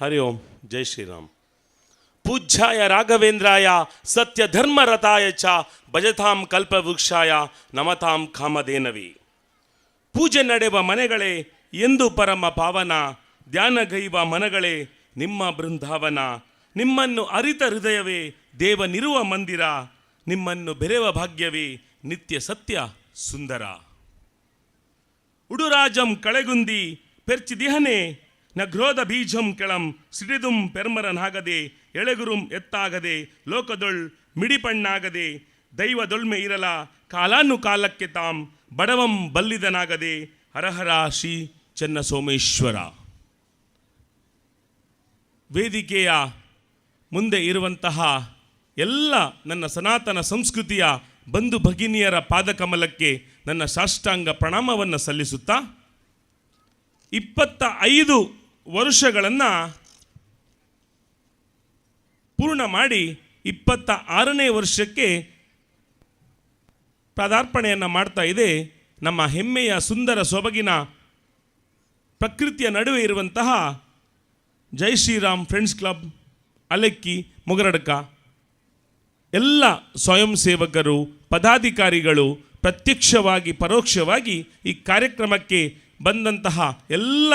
ಹರಿ ಓಂ, ಜೈ ಶ್ರೀರಾಮ್. ಪೂಜ್ಯಾಯ ರಾಘವೇಂದ್ರಾಯ ಸತ್ಯ ಧರ್ಮರತಾಯ ಚ, ಭಜತಾಂ ಕಲ್ಪವೃಕ್ಷಾಯ, ನಮತಾಂ ಕಾಮಧೇನವಿ. ಪೂಜೆ ನಡೆವ ಮನೆಗಳೇ, ಎಂದು ಪರಮ ಪಾವನ ಧ್ಯಾನಗೈವ ಮನಗಳೇ, ನಿಮ್ಮ ಬೃಂದಾವನ. ನಿಮ್ಮನ್ನು ಅರಿತ ಹೃದಯವೇ ದೇವನಿರುವ ಮಂದಿರ. ನಿಮ್ಮನ್ನು ಬೆರೆವ ಭಾಗ್ಯವೇ, ನಿತ್ಯ ಸತ್ಯ ಸುಂದರ. ಉಡುರಾಜಂ ಕಳೆಗುಂದಿ, ಪೆರ್ಚಿದಿಹನೆ ನಗ್ರೋಧ ಬೀಜಂ ಕೆಳಂ, ಸಿಡಿದುಂ ಪೆರ್ಮರನಾಗದೆ, ಎಳೆಗುರುಂ ಎತ್ತಾಗದೆ, ಲೋಕದೊಳ್ ಮಿಡಿಪಣ್ಣಾಗದೆ, ದೈವದೊಳ್ಮೆ ಇರಲ ಕಾಲಾನು ಕಾಲಕ್ಕೆ ತಾಂ ಬಡವಂ ಬಲ್ಲಿದನಾಗದೆ, ಹರಹರ ಶ್ರೀ ಚೆನ್ನ ಸೋಮೇಶ್ವರ ವೇದಿಕೆಯ ಮುಂದೆ ಇರುವಂತಹ ಎಲ್ಲ ನನ್ನ ಸನಾತನ ಸಂಸ್ಕೃತಿಯ ಬಂಧು ಭಗಿನಿಯರ ಪಾದಕಮಲಕ್ಕೆ ನನ್ನ ಸಾಷ್ಟಾಂಗ ಪ್ರಣಾಮವನ್ನು ಸಲ್ಲಿಸುತ್ತಾ, ಇಪ್ಪತ್ತ ಐದು ವರ್ಷಗಳನ್ನು ಪೂರ್ಣ ಮಾಡಿ ಇಪ್ಪತ್ತ ಆರನೇ ವರ್ಷಕ್ಕೆ ಪದಾರ್ಪಣೆಯನ್ನು ಮಾಡ್ತಾ ಇದೆ ನಮ್ಮ ಹೆಮ್ಮೆಯ ಸುಂದರ ಸೊಬಗಿನ ಪ್ರಕೃತಿಯ ನಡುವೆ ಇರುವಂತಹ ಜೈ ಶ್ರೀರಾಮ್ ಫ್ರೆಂಡ್ಸ್ ಕ್ಲಬ್, ಅಲೆಕ್ಕಿ, ಮುಗರಡ್ಕ. ಎಲ್ಲ ಸ್ವಯಂ ಸೇವಕರು, ಪದಾಧಿಕಾರಿಗಳು ಪ್ರತ್ಯಕ್ಷವಾಗಿ, ಪರೋಕ್ಷವಾಗಿ ಈ ಕಾರ್ಯಕ್ರಮಕ್ಕೆ ಬಂದಂತಹ ಎಲ್ಲ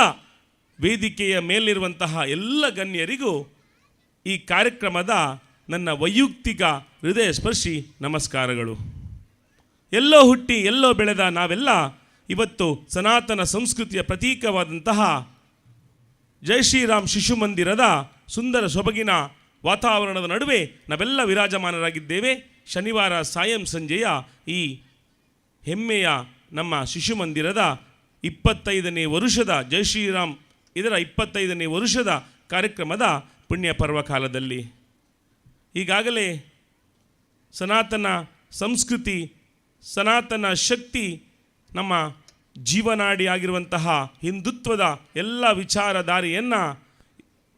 ವೇದಿಕೆಯ ಮೇಲಿರುವಂತಹ ಎಲ್ಲ ಗಣ್ಯರಿಗೂ ಈ ಕಾರ್ಯಕ್ರಮದ ನನ್ನ ವೈಯಕ್ತಿಕ ಹೃದಯ ಸ್ಪರ್ಶಿ ನಮಸ್ಕಾರಗಳು. ಎಲ್ಲೋ ಹುಟ್ಟಿ, ಎಲ್ಲೋ ಬೆಳೆದ ನಾವೆಲ್ಲ ಇವತ್ತು ಸನಾತನ ಸಂಸ್ಕೃತಿಯ ಪ್ರತೀಕವಾದಂತಹ ಜೈ ಶ್ರೀರಾಮ್ ಶಿಶು ಮಂದಿರದ ಸುಂದರ ಸೊಬಗಿನ ವಾತಾವರಣದ ನಡುವೆ ನಾವೆಲ್ಲ ವಿರಾಜಮಾನರಾಗಿದ್ದೇವೆ. ಶನಿವಾರ ಸಾಯಂ ಸಂಜೆಯ ಈ ಹೆಮ್ಮೆಯ ನಮ್ಮ ಶಿಶು ಮಂದಿರದ ಇಪ್ಪತ್ತೈದನೇ ವರುಷದ ಜೈ ಶ್ರೀರಾಮ್ ಇದರ ಇಪ್ಪತ್ತೈದನೇ ವರುಷದ ಕಾರ್ಯಕ್ರಮದ ಪುಣ್ಯ ಪರ್ವ ಕಾಲದಲ್ಲಿ ಈಗಾಗಲೇ ಸನಾತನ ಸಂಸ್ಕೃತಿ, ಸನಾತನ ಶಕ್ತಿ ನಮ್ಮ ಜೀವನಾಡಿ ಆಗಿರುವಂತಹ ಹಿಂದುತ್ವದ ಎಲ್ಲ ವಿಚಾರಧಾರೆಯನ್ನು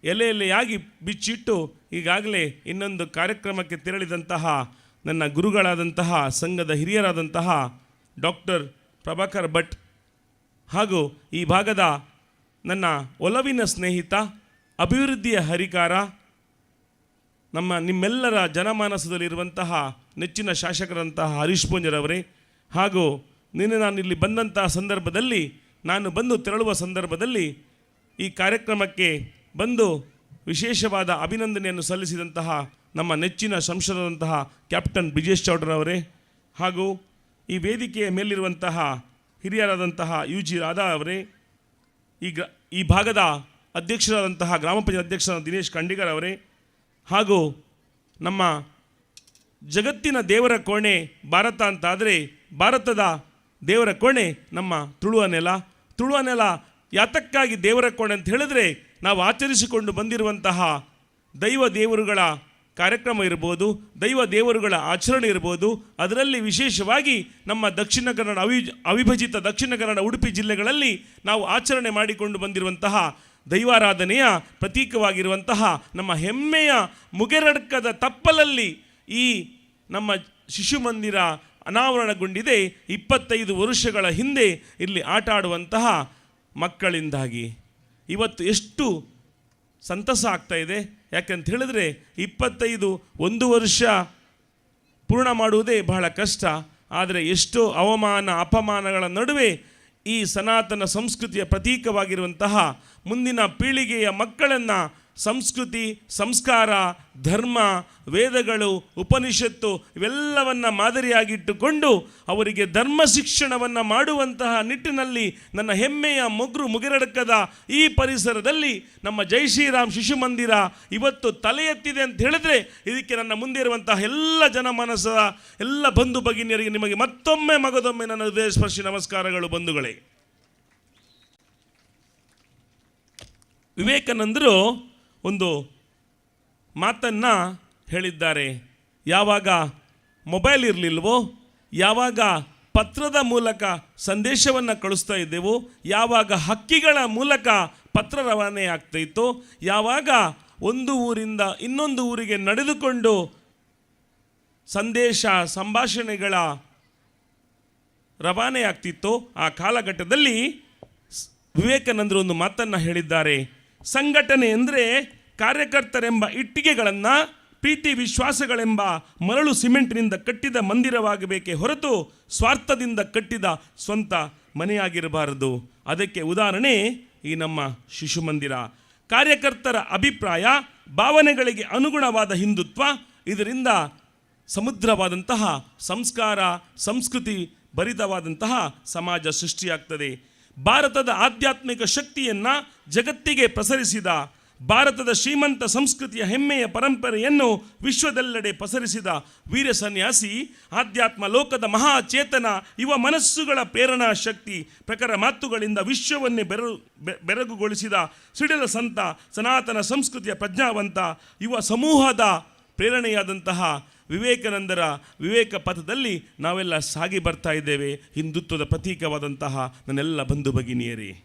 ಎಲೆ ಎಲೆಯಾಗಿ ಬಿಚ್ಚಿಟ್ಟು ಈಗಾಗಲೇ ಇನ್ನೊಂದು ಕಾರ್ಯಕ್ರಮಕ್ಕೆ ತೆರಳಿದಂತಹ ನನ್ನ ಗುರುಗಳಾದಂತಹ ಸಂಘದ ಹಿರಿಯರಾದಂತಹ ಡಾಕ್ಟರ್ ಪ್ರಭಾಕರ್ ಭಟ್ ಹಾಗೂ ಈ ಭಾಗದ ನನ್ನ ಒಲವಿನ ಸ್ನೇಹಿತ, ಅಭಿವೃದ್ಧಿಯ ಹರಿಕಾರ, ನಮ್ಮ ನಿಮ್ಮೆಲ್ಲರ ಜನಮಾನಸದಲ್ಲಿರುವಂತಹ ನೆಚ್ಚಿನ ಶಾಸಕರಂತಹ ಹರೀಶ್ ಪೂಂಜರವರೇ, ಹಾಗೂ ನಿನ್ನೆ ನಾನು ಇಲ್ಲಿ ಬಂದಂತಹ ಸಂದರ್ಭದಲ್ಲಿ, ನಾನು ಬಂದು ತೆರಳುವ ಸಂದರ್ಭದಲ್ಲಿ ಈ ಕಾರ್ಯಕ್ರಮಕ್ಕೆ ಬಂದು ವಿಶೇಷವಾದ ಅಭಿನಂದನೆಯನ್ನು ಸಲ್ಲಿಸಿದಂತಹ ನಮ್ಮ ನೆಚ್ಚಿನ ಸಂಸದರಂತಹ ಕ್ಯಾಪ್ಟನ್ ಬ್ರಿಜೇಶ್ ಚೌಡ್ರವರೇ, ಹಾಗೂ ಈ ವೇದಿಕೆಯ ಮೇಲಿರುವಂತಹ ಹಿರಿಯರಾದಂತಹ ಯು ಜಿ ರಾಧಾ ಅವರೇ ಈ ಗ್ರ ಈ ಭಾಗದ ಅಧ್ಯಕ್ಷರಾದಂತಹ ಗ್ರಾಮ ಪಂಚಾಯತ್ ಅಧ್ಯಕ್ಷರಾದ ದಿನೇಶ್ ಖಂಡಿಗರ್ ಅವರೇ ಹಾಗೂ ನಮ್ಮ ಜಗತ್ತಿನ ದೇವರ ಕೋಣೆ ಭಾರತ ಅಂತಾದರೆ ಭಾರತದ ದೇವರ ಕೋಣೆ ನಮ್ಮ ತುಳುವ ನೆಲ. ತುಳುವ ನೆಲ ಯಾತಕ್ಕಾಗಿ ದೇವರ ಕೋಣೆ ಅಂತ ಹೇಳಿದ್ರೆ ನಾವು ಆಚರಿಸಿಕೊಂಡು ಬಂದಿರುವಂತಹ ದೈವ ದೇವರುಗಳ ಕಾರ್ಯಕ್ರಮ ಇರ್ಬೋದು, ದೈವ ದೇವರುಗಳ ಆಚರಣೆ ಇರ್ಬೋದು, ಅದರಲ್ಲಿ ವಿಶೇಷವಾಗಿ ನಮ್ಮ ದಕ್ಷಿಣ ಕನ್ನಡ ಅವಿ, ಅವಿಭಜಿತ ದಕ್ಷಿಣ ಕನ್ನಡ ಉಡುಪಿ ಜಿಲ್ಲೆಗಳಲ್ಲಿ ನಾವು ಆಚರಣೆ ಮಾಡಿಕೊಂಡು ಬಂದಿರುವಂತಹ ದೈವಾರಾಧನೆಯ ಪ್ರತೀಕವಾಗಿರುವಂತಹ ನಮ್ಮ ಹೆಮ್ಮೆಯ ಮುಗೆರಡ್ಕದ ತಪ್ಪಲಲ್ಲಿ ಈ ನಮ್ಮ ಶಿಶು ಮಂದಿರ ಅನಾವರಣಗೊಂಡಿದೆ ಇಪ್ಪತ್ತೈದು ವರ್ಷಗಳ ಹಿಂದೆ ಇಲ್ಲಿ ಆಟ ಆಡುವಂತಹ ಮಕ್ಕಳಿಂದಾಗಿ. ಇವತ್ತು ಎಷ್ಟು ಸಂತಸ ಆಗ್ತಾ ಇದೆ. ಯಾಕಂತ ಹೇಳಿದ್ರೆ ಇಪ್ಪತ್ತೈದು ಒಂದು ವರ್ಷ ಪೂರ್ಣ ಮಾಡುವುದೇ ಬಹಳ ಕಷ್ಟ. ಆದರೆ ಎಷ್ಟೋ ಅವಮಾನ, ಅಪಮಾನಗಳ ನಡುವೆ ಈ ಸನಾತನ ಸಂಸ್ಕೃತಿಯ ಪ್ರತೀಕವಾಗಿರುವಂತಹ ಮುಂದಿನ ಪೀಳಿಗೆಯ ಮಕ್ಕಳನ್ನು ಸಂಸ್ಕೃತಿ, ಸಂಸ್ಕಾರ, ಧರ್ಮ, ವೇದಗಳು, ಉಪನಿಷತ್ತು ಇವೆಲ್ಲವನ್ನು ಮಾದರಿಯಾಗಿಟ್ಟುಕೊಂಡು ಅವರಿಗೆ ಧರ್ಮ ಶಿಕ್ಷಣವನ್ನು ಮಾಡುವಂತಹ ನಿಟ್ಟಿನಲ್ಲಿ ನನ್ನ ಹೆಮ್ಮೆಯ ಮೊಗ್ರು ಮುಗಿರಡಕದ ಈ ಪರಿಸರದಲ್ಲಿ ನಮ್ಮ ಜೈ ಶ್ರೀರಾಮ್ ಶಿಶು ಮಂದಿರ ಇವತ್ತು ತಲೆ ಎತ್ತಿದೆ ಅಂತ ಹೇಳಿದ್ರೆ ಇದಕ್ಕೆ ನನ್ನ ಮುಂದೆ ಇರುವಂತಹ ಎಲ್ಲ ಜನಮಾನಸದ ಎಲ್ಲ ಬಂಧು ಭಗಿನಿಯರಿಗೆ ನಿಮಗೆ ಮತ್ತೊಮ್ಮೆ ಮಗದೊಮ್ಮೆ ನನ್ನ ಹೃದಯ ಸ್ಪರ್ಶಿ ನಮಸ್ಕಾರಗಳು ಬಂಧುಗಳೇ. ವಿವೇಕಾನಂದರು ಒಂದು ಮಾತನ್ನು ಹೇಳಿದ್ದಾರೆ. ಯಾವಾಗ ಮೊಬೈಲ್ ಇರಲಿಲ್ವೋ, ಯಾವಾಗ ಪತ್ರದ ಮೂಲಕ ಸಂದೇಶವನ್ನು ಕಳಿಸ್ತಾ ಇದ್ದೆವು, ಯಾವಾಗ ಹಕ್ಕಿಗಳ ಮೂಲಕ ಪತ್ರ ರವಾನೆ ಆಗ್ತಾಯಿತ್ತು ಯಾವಾಗ ಒಂದು ಊರಿಂದ ಇನ್ನೊಂದು ಊರಿಗೆ ನಡೆದುಕೊಂಡು ಸಂದೇಶ, ಸಂಭಾಷಣೆಗಳ ರವಾನೆ ಆಗ್ತಿತ್ತು, ಆ ಕಾಲಘಟ್ಟದಲ್ಲಿ ವಿವೇಕಾನಂದರು ಒಂದು ಮಾತನ್ನು ಹೇಳಿದ್ದಾರೆ. ಸಂಘಟನೆ ಅಂದರೆ ಕಾರ್ಯಕರ್ತರೆಂಬ ಇಟ್ಟಿಗೆಗಳನ್ನು ಪ್ರೀತಿ ವಿಶ್ವಾಸಗಳೆಂಬ ಮರಳು ಸಿಮೆಂಟ್ನಿಂದ ಕಟ್ಟಿದ ಮಂದಿರವಾಗಬೇಕೇ ಹೊರತು ಸ್ವಾರ್ಥದಿಂದ ಕಟ್ಟಿದ ಸ್ವಂತ ಮನೆಯಾಗಿರಬಾರದು. ಅದಕ್ಕೆ ಉದಾಹರಣೆ ಈ ನಮ್ಮ ಶಿಶು ಮಂದಿರ. ಕಾರ್ಯಕರ್ತರ ಅಭಿಪ್ರಾಯ, ಭಾವನೆಗಳಿಗೆ ಅನುಗುಣವಾದ ಹಿಂದುತ್ವ, ಇದರಿಂದ ಸಮುದ್ರವಾದಂತಹ ಸಂಸ್ಕಾರ, ಸಂಸ್ಕೃತಿ ಭರಿತವಾದಂತಹ ಸಮಾಜ ಸೃಷ್ಟಿಯಾಗ್ತದೆ. ಭಾರತದ ಆಧ್ಯಾತ್ಮಿಕ ಶಕ್ತಿಯನ್ನು ಜಗತ್ತಿಗೆ ಪ್ರಸರಿಸಿದ, ಭಾರತದ ಶ್ರೀಮಂತ ಸಂಸ್ಕೃತಿಯ ಹೆಮ್ಮೆಯ ಪರಂಪರೆಯನ್ನು ವಿಶ್ವದೆಲ್ಲೆಡೆ ಪಸರಿಸಿದ ವೀರ ಸನ್ಯಾಸಿ, ಆಧ್ಯಾತ್ಮ ಲೋಕದ ಮಹಾಚೇತನ, ಯುವ ಮನಸ್ಸುಗಳ ಪ್ರೇರಣಾ ಶಕ್ತಿ ಪ್ರಕಾರ ಮಾತುಗಳಿಂದ ವಿಶ್ವವನ್ನೇ ಬೆರ ಬೆರಗುಗೊಳಿಸಿದ ಸಿಡಿಲ ಸಂತ, ಸನಾತನ ಸಂಸ್ಕೃತಿಯ ಪ್ರಜ್ಞಾವಂತ ಯುವ ಸಮೂಹದ ಪ್ರೇರಣೆಯಾದಂತಹ ವಿವೇಕಾನಂದರ ವಿವೇಕ ಪಥದಲ್ಲಿ ನಾವೆಲ್ಲ ಸಾಗಿ ಬರ್ತಾ ಇದ್ದೇವೆ. ಹಿಂದುತ್ವದ ಪ್ರತೀಕವಾದಂತಹ ನನ್ನೆಲ್ಲ ಬಂಧು ಭಗಿನಿಯರೇ.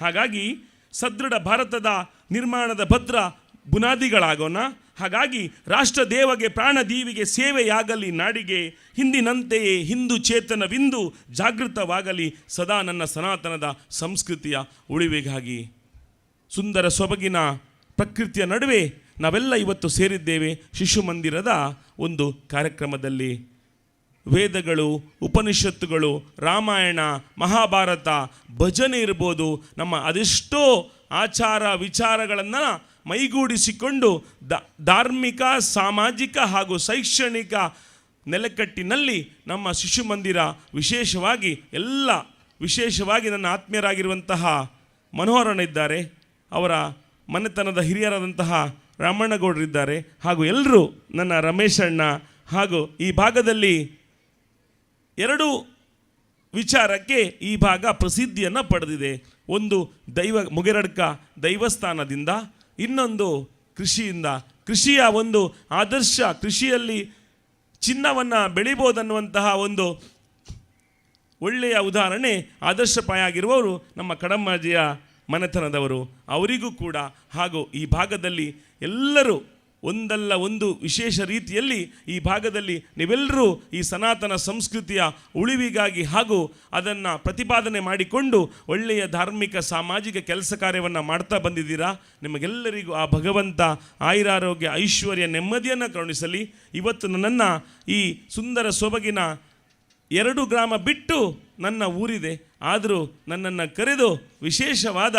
ಹಾಗಾಗಿ ಸದೃಢ ಭಾರತದ ನಿರ್ಮಾಣದ ಭದ್ರ ಬುನಾದಿಗಳಾಗೋಣ. ಹಾಗಾಗಿ ರಾಷ್ಟ್ರ ದೇವಗೆ ಪ್ರಾಣದೀವಿಗೆ ಸೇವೆಯಾಗಲಿ ನಾಡಿಗೆ. ಹಿಂದಿನಂತೆಯೇ ಹಿಂದೂ ಚೇತನವಿಂದು ಜಾಗೃತವಾಗಲಿ ಸದಾ ನನ್ನ ಸನಾತನದ ಸಂಸ್ಕೃತಿಯ ಉಳಿವಿಗಾಗಿ. ಸುಂದರ ಸೊಬಗಿನ ಪ್ರಕೃತಿಯ ನಡುವೆ ನಾವೆಲ್ಲ ಇವತ್ತು ಸೇರಿದ್ದೇವೆ ಶಿಶು ಮಂದಿರದ ಒಂದು ಕಾರ್ಯಕ್ರಮದಲ್ಲಿ. ವೇದಗಳು, ಉಪನಿಷತ್ತುಗಳು, ರಾಮಾಯಣ, ಮಹಾಭಾರತ, ಭಜನೆ ಇರ್ಬೋದು. ನಮ್ಮ ಅದೆಷ್ಟೋ ಆಚಾರ ವಿಚಾರಗಳನ್ನು ಮೈಗೂಡಿಸಿಕೊಂಡು ಧಾರ್ಮಿಕ, ಸಾಮಾಜಿಕ ಹಾಗೂ ಶೈಕ್ಷಣಿಕ ನೆಲೆಕಟ್ಟಿನಲ್ಲಿ ನಮ್ಮ ಶಿಶು ಮಂದಿರ ವಿಶೇಷವಾಗಿ, ಎಲ್ಲ ವಿಶೇಷವಾಗಿ ನನ್ನ ಆತ್ಮೀಯರಾಗಿರುವಂತಹ ಮನೋಹರನಿದ್ದಾರೆ ಅವರ ಮನೆತನದ ಹಿರಿಯರಾದಂತಹ ರಾಮಣ್ಣಗೌಡರಿದ್ದಾರೆ ಹಾಗೂ ಎಲ್ಲರೂ ನನ್ನ ರಮೇಶ್ ಅಣ್ಣ ಹಾಗೂ ಈ ಭಾಗದಲ್ಲಿ ಎರಡು ವಿಚಾರಕ್ಕೆ ಈ ಭಾಗ ಪ್ರಸಿದ್ಧಿಯನ್ನು ಪಡೆದಿದೆ. ಒಂದು ದೈವ ಮುಗೆರಡ್ಕ ದೈವಸ್ಥಾನದಿಂದ, ಇನ್ನೊಂದು ಕೃಷಿಯಿಂದ. ಕೃಷಿಯ ಒಂದು ಆದರ್ಶ ಕೃಷಿಯಲ್ಲಿ ಚಿನ್ನವನ್ನು ಬೆಳಿಬೋದನ್ನುವಂತಹ ಒಂದು ಒಳ್ಳೆಯ ಉದಾಹರಣೆ ಆದರ್ಶಪಾಯ ಆಗಿರುವವರು ನಮ್ಮ ಕಡಮ್ಮಾಜಿಯ ಮನೆತನದವರು, ಅವರಿಗೂ ಕೂಡ, ಹಾಗೂ ಈ ಭಾಗದಲ್ಲಿ ಎಲ್ಲರೂ ಒಂದಲ್ಲ ಒಂದು ವಿಶೇಷ ರೀತಿಯಲ್ಲಿ ಈ ಭಾಗದಲ್ಲಿ ನೀವೆಲ್ಲರೂ ಈ ಸನಾತನ ಸಂಸ್ಕೃತಿಯ ಉಳಿವಿಗಾಗಿ ಹಾಗೂ ಅದನ್ನು ಪ್ರತಿಪಾದನೆ ಮಾಡಿಕೊಂಡು ಒಳ್ಳೆಯ ಧಾರ್ಮಿಕ ಸಾಮಾಜಿಕ ಕೆಲಸ ಕಾರ್ಯವನ್ನು ಮಾಡ್ತಾ ಬಂದಿದ್ದೀರಾ? ನಿಮಗೆಲ್ಲರಿಗೂ ಆ ಭಗವಂತ ಆಯುರಾರೋಗ್ಯ ಐಶ್ವರ್ಯ ನೆಮ್ಮದಿಯನ್ನು ಕರುಣಿಸಲಿ. ಇವತ್ತು ನನ್ನನ್ನು ಈ ಸುಂದರ ಸೊಬಗಿನ ಎರಡು ಗ್ರಾಮ ಬಿಟ್ಟು ನನ್ನ ಊರಿದೆ. ಆದರೂ ನನ್ನನ್ನು ಕರೆದು ವಿಶೇಷವಾದ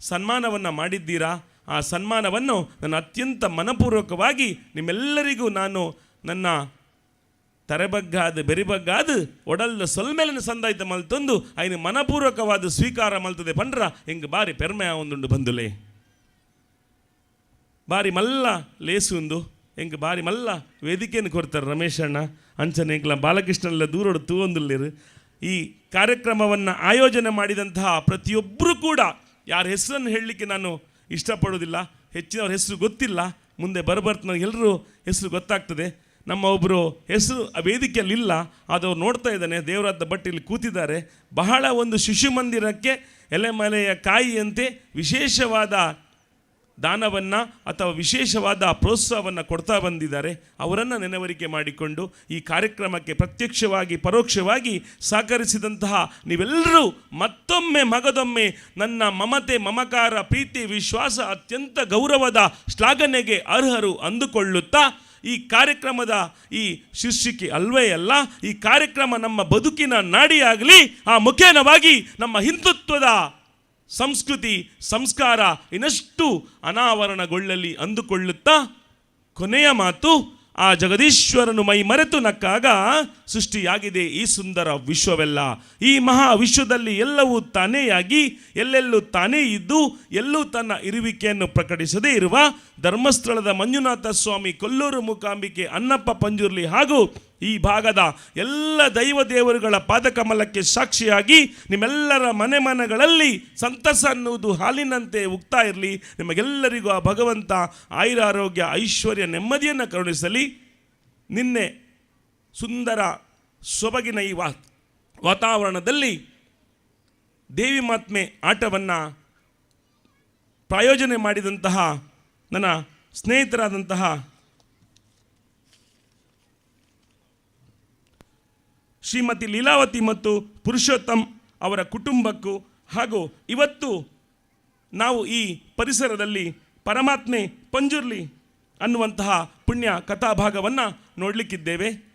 ಸನ್ಮಾನವನ್ನು ಮಾಡಿದ್ದೀರಾ? ಆ ಸನ್ಮಾನವನ್ನು ನಾನು ಅತ್ಯಂತ ಮನಪೂರ್ವಕವಾಗಿ ನಿಮ್ಮೆಲ್ಲರಿಗೂ ನಾನು ನನ್ನ ತರೆಬಗ್ಗಾದ, ಬೆರಿಬಗ್ಗಾದ ಒಡಲ್ ಸೊಲ್ಮೇಲಿನ ಸಂದಾಯ್ತ ಮಲ್ತೊಂದು ಐನು ಮನಪೂರ್ವಕವಾದ ಸ್ವೀಕಾರ ಮಲ್ತದೆ ಪಂಡ್ರ. ಹಿಂಗೆ ಬಾರಿ ಪೆರ್ಮೆ ಒಂದುಂಡು ಬಂದುಲೆ. ಬಾರಿ ಮಲ್ಲ ಲೇಸು ಹೆಂಗೆ ಬಾರಿ ಮಲ್ಲ ವೇದಿಕೆಯನ್ನು ಕೊಡ್ತಾರೆ ರಮೇಶ್ ಅಣ್ಣ, ಅಂಚನೆ ಎಂಕ್ಲ ಬಾಲಕೃಷ್ಣನೆಲ್ಲ ದೂರೋಡು ತೂವೊಂದುಲ್ಲೇರು ಈ ಕಾರ್ಯಕ್ರಮವನ್ನು ಆಯೋಜನೆ ಮಾಡಿದಂತಹ ಪ್ರತಿಯೊಬ್ಬರೂ ಕೂಡ ಯಾರ ಹೆಸರನ್ನು ಹೇಳಲಿಕ್ಕೆ ನಾನು ಇಷ್ಟಪಡೋದಿಲ್ಲ ಹೆಚ್ಚಿನವ್ರ ಹೆಸರು ಗೊತ್ತಿಲ್ಲ, ಮುಂದೆ ಬರಬರ್ತ ಎಲ್ಲರೂ ಹೆಸರು ಗೊತ್ತಾಗ್ತದೆ. ನಮ್ಮ ಒಬ್ಬರು ಹೆಸರು ಆ ವೇದಿಕೆಯಲ್ಲಿ ಇಲ್ಲ ಅದವ್ರು ನೋಡ್ತಾ ಇದ್ದಾನೆ, ದೇವರಾದ ಬಟ್ಟೆಯಲ್ಲಿ ಕೂತಿದ್ದಾರೆ. ಬಹಳ ಒಂದು ಶಿಶು ಮಂದಿರಕ್ಕೆ ಎಲೆಮಲೆಯ ಕಾಯಿಯಂತೆ ವಿಶೇಷವಾದ ದಾನವನ್ನು ಅಥವಾ ವಿಶೇಷವಾದ ಪ್ರೋತ್ಸಾಹವನ್ನು ಕೊಡ್ತಾ ಬಂದಿದ್ದಾರೆ, ಅವರನ್ನು ನೆನವರಿಕೆ ಮಾಡಿಕೊಂಡು ಈ ಕಾರ್ಯಕ್ರಮಕ್ಕೆ ಪ್ರತ್ಯಕ್ಷವಾಗಿ, ಪರೋಕ್ಷವಾಗಿ ಸಹಕರಿಸಿದಂತಹ ನೀವೆಲ್ಲರೂ ಮತ್ತೊಮ್ಮೆ ಮಗದೊಮ್ಮೆ ನನ್ನ ಮಮತೆ, ಮಮಕಾರ, ಪ್ರೀತಿ, ವಿಶ್ವಾಸ ಅತ್ಯಂತ ಗೌರವದ ಶ್ಲಾಘನೆಗೆ ಅರ್ಹರು ಅಂದುಕೊಳ್ಳುತ್ತಾ, ಈ ಕಾರ್ಯಕ್ರಮದ ಈ ಶೀರ್ಷಿಕೆ ಅಲ್ವೇ ಅಲ್ಲ, ಈ ಕಾರ್ಯಕ್ರಮ ನಮ್ಮ ಬದುಕಿನ ನಾಡಿಯಾಗಲಿ, ಆ ಮುಖೇನವಾಗಿ ನಮ್ಮ ಹಿಂದುತ್ವದ ಸಂಸ್ಕೃತಿ, ಸಂಸ್ಕಾರ ಇನ್ನಷ್ಟು ಅನಾವರಣಗೊಳ್ಳಲಿ ಅಂದುಕೊಳ್ಳುತ್ತಾ ಕೊನೆಯ ಮಾತು, ಆ ಜಗದೀಶ್ವರನು ಮೈ ಮರೆತು ನಕ್ಕಾಗ ಸೃಷ್ಟಿಯಾಗಿದೆ ಈ ಸುಂದರ ವಿಶ್ವವೆಲ್ಲ. ಈ ಮಹಾ ವಿಶ್ವದಲ್ಲಿ ಎಲ್ಲವೂ ತಾನೇಯಾಗಿ, ಎಲ್ಲೆಲ್ಲೂ ತಾನೇ ಇದ್ದು, ಎಲ್ಲೂ ತನ್ನ ಇರುವಿಕೆಯನ್ನು ಪ್ರಕಟಿಸದೇ ಇರುವ ಧರ್ಮಸ್ಥಳದ ಮಂಜುನಾಥ ಸ್ವಾಮಿ ಕೊಲ್ಲೂರು ಮೂಕಾಂಬಿಕೆ ಅನ್ನಪ್ಪ ಪಂಜುರ್ಲಿ ಹಾಗೂ ಈ ಭಾಗದ ಎಲ್ಲ ದೈವ ದೇವರುಗಳ ಪಾದಕಮಲಕ್ಕೆ ಸಾಕ್ಷಿಯಾಗಿ ನಿಮ್ಮೆಲ್ಲರ ಮನೆ ಮನಗಳಲ್ಲಿ ಸಂತಸ ಅನ್ನುವುದು ಹಾಲಿನಂತೆ ಉಗ್ತಾ ಇರಲಿ. ನಿಮಗೆಲ್ಲರಿಗೂ ಆ ಭಗವಂತ ಆಯುರಾರೋಗ್ಯ, ಐಶ್ವರ್ಯ, ನೆಮ್ಮದಿಯನ್ನು ಕರುಣಿಸಲಿ. ನಿನ್ನೆ ಸುಂದರ ಸೊಬಗಿನ ಈ ವಾ, ವಾತಾವರಣದಲ್ಲಿ ದೇವಿ ಮಾತ್ಮೆ ಆಟವನ್ನು ಪ್ರಾಯೋಜನೆ ಮಾಡಿದಂತಹ ನನ್ನ ಸ್ನೇಹಿತರಾದಂತಹ ಶ್ರೀಮತಿ ಲೀಲಾವತಿ ಮತ್ತು ಪುರುಷೋತ್ತಮ್ ಅವರ ಕುಟುಂಬಕ್ಕೂ ಹಾಗೂ ಇವತ್ತು ನಾವು ಈ ಪರಿಸರದಲ್ಲಿ ಪರಮಾತ್ಮೆ ಪಂಜುರ್ಲಿ ಅನ್ನುವಂತಹ ಪುಣ್ಯ ಕಥಾಭಾಗವನ್ನು ನೋಡಲಿಕ್ಕಿದ್ದೇವೆ.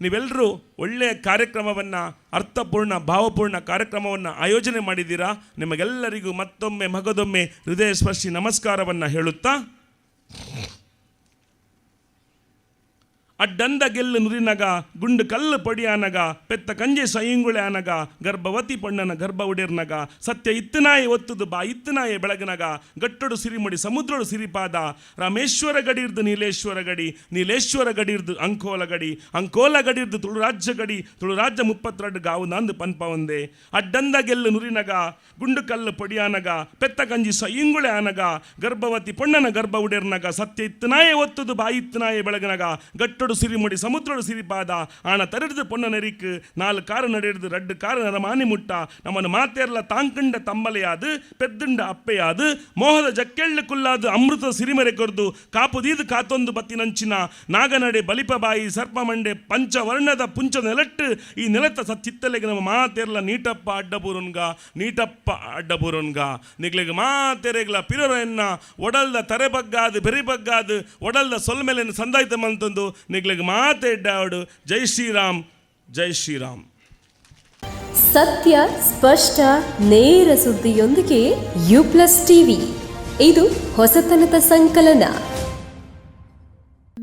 ನೀವೆಲ್ಲರೂ ಒಳ್ಳೆಯ ಕಾರ್ಯಕ್ರಮವನ್ನು, ಅರ್ಥಪೂರ್ಣ, ಭಾವಪೂರ್ಣ ಕಾರ್ಯಕ್ರಮವನ್ನು ಆಯೋಜನೆ ಮಾಡಿದ್ದೀರಾ? ನಿಮಗೆಲ್ಲರಿಗೂ ಮತ್ತೊಮ್ಮೆ ಮಗದೊಮ್ಮೆ ಹೃದಯ ಸ್ಪರ್ಶಿ ನಮಸ್ಕಾರವನ್ನು ಹೇಳುತ್ತಾ ಅಡ್ಡಂದ ಗೆಲ್ಲು ನುರಿನಗ, ಗುಂಡು ಕಲ್ಲು ಪಡಿಯಾನಗ, ಪೆತ್ತ ಕಂಜೆ ಅನಗ ಗರ್ಭವತಿ ಪಣ್ಣನ ಗರ್ಭ ಉಡಿರ್ನಗ, ಸತ್ಯ ಇತ್ತನಾಯಿ ಒತ್ತುದು ಬಾ ಇತ್ತನಾಯಿ ಬೆಳಗನಗ, ಗಟ್ಟೊಡು ಸಿರಿಮುಡಿ ಸಮುದ್ರಡು ಸಿರಿಪಾದ ರಾಮೇಶ್ವರ ಗಡಿರ್ದು ನೀಲೇಶ್ವರ ಗಡಿ ನೀಲೇಶ್ವರ ಗಡಿರ್ದು ಅಂಕೋಲ ಗಡಿ ಅಂಕೋಲ ಗಡಿರ್ದು ತುಳು ರಾಜ್ಯ ಗಡಿ ತುಳು ರಾಜ್ಯ ಮುಪ್ಪತ್ತೆರಡು ಗಾವು ನಂದು ಪನ್ಪ ಒಂದೇ ಅಡ್ಡಂದ ಗೆಲ್ಲು ನುರಿನಗ, ಗುಂಡು ಕಲ್ಲು ಪಡಿಯಾನಗ, ಪೆತ್ತ ಕಂಜಿ ಸಯಿಂಗುಳೆ ಅನಗ ಗರ್ಭವತಿ ಪೊಣ್ಣನ ಗರ್ಭ ಉಡಿರ್ನಗ, ಸತ್ಯ ಇತ್ತನಾಯೇ ಒತ್ತುದು ಬಾ ಇತ್ತನಾಯೆ ಬೆಳಗನಗ ಗಟ್ಟೊಡು ಸಿರಿಮುಡಿ ಸಮುದ್ರಡು ಸಿರಿಪಾದ ಆಣ ತರೆಡ್ದು ಪೊನ್ನ ನೆರಿಕ್ ನಾಲ್ ಕಾರು ನಡೆಡ್ದು ರಡ್ಡು ಕಾರು ನರಮಾನಿ ಮುಟ್ಟ ನಮ್ಮನ್ನು ಮಾತೆರ್ಲ ತಾಂಕಂಡ ತಮ್ಮಲೆಯಾದು ಪೆದ್ದುಂಡ ಅಪ್ಪೆಯಾದು ಮೋಹದ ಜಕ್ಕೆಳ್ಳು ಕುಲ್ಲಾದು ಅಮೃತ ಸಿರಿಮರೆ ಕೊರ್ದು ಕಾಪುದೀದು ಕಾತೊಂದು ಬತ್ತಿನಂಚಿನ ನಾಗನಡೆ ಬಲಿಪಬಾಯಿ ಸರ್ಪಮಂಡೆ ಪಂಚವರ್ಣದ ಪುಂಚ ನೆಲಟ್ಟು ಈ ನೆಲತ ಸತ್ತಿತ್ತಲೆಗೆ ನಮ್ಮ ಮಾತೆರ್ಲ ನೀಟಪ್ಪ ಅಡ್ಡಬೂರುನ್ಗ ನೀಟಪ್ಪ ಅಡ್ಡಬೂರುನ್ಗ ನಿಗ್ಲಿಗೆ ಮಾತೆರೆಗ್ಲ ಪಿರರನ್ನ ಒಡಲ್ದ ತರೆ ಬಗ್ಗಾದು ಬೆರಿ ಬಗ್ಗಾದು ಒಡಲ್ದ ಸೊಲ್ಮೆಲೆನ ಸಂದಾಯ್ತ ಮಂತಂದು ನಿಗ್ಲಿಗೆ ಮಾತೆಡ್ಡಾವಡು ಜೈ ಶ್ರೀರಾಮ್ ಜೈ ಶ್ರೀರಾಮ್. ಸತ್ಯ, ಸ್ಪಷ್ಟ, ನೇರ ಸುದ್ದಿಯೊಂದಿಗೆ ಯು ಪ್ಲಸ್ ಟಿವಿ. ಇದು ಹೊಸತನದ ಸಂಕಲನ.